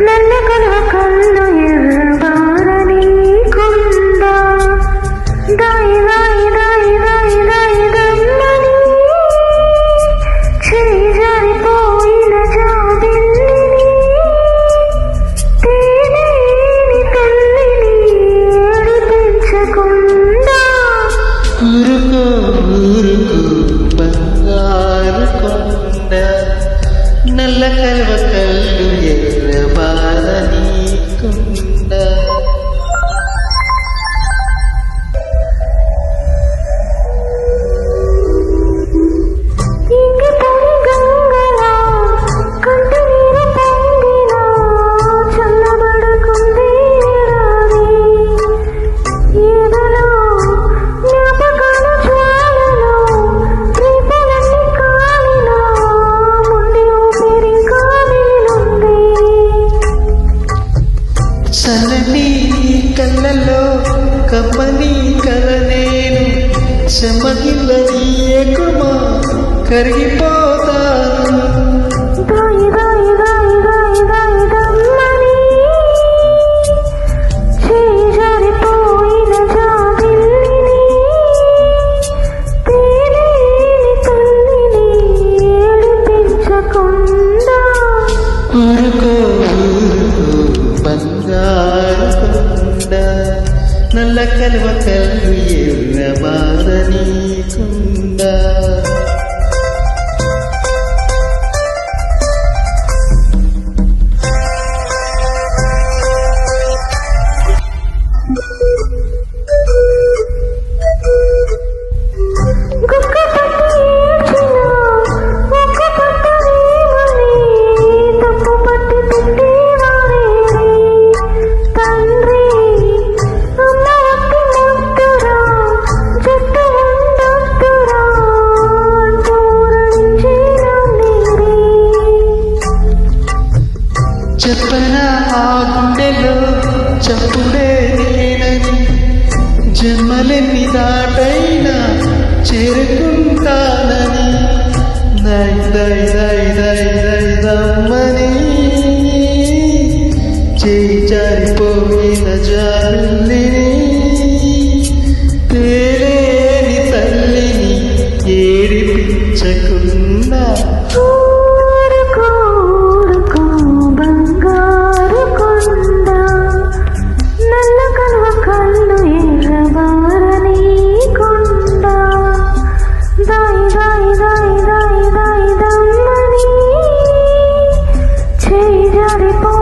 ನನ್ನ ಕಳಕೊಂಡು ಎಲ್ಬಾರನಿ ಕೊಂದ ದಾಯಿ ದಾಯಿ ದಾಯಿ ದಾಯಿ ದಾಯಿ ದಮ್ಮನಿ ಶ್ರೀ ಜಾರಿ ಪೋಯಿನ ಜಾಬಿಲ್ಲಿ తేనేని తల్లిని ఏడు పెంచకుండా ఉరుకు ఉరుకు బంగారు కొండ నల్ల కలవ కల But. செம்மண்ணில் நீ ஏக்குமா கருகிப்பா. നല്ല കലുവ കൽവിയെ ഉള്ള നീ കൊണ്ടാ. చెప్పన ఆ గుండెలో? చప్పుడే నేనని జన్మలెన్ని దాటైనా చేరుకుంటానని. దై దై దై దై దై దమ్మని చేయి జారిపోయిన జాలిని తేలేని తల్లిని ఏడిపించకుండా you're Yeah, they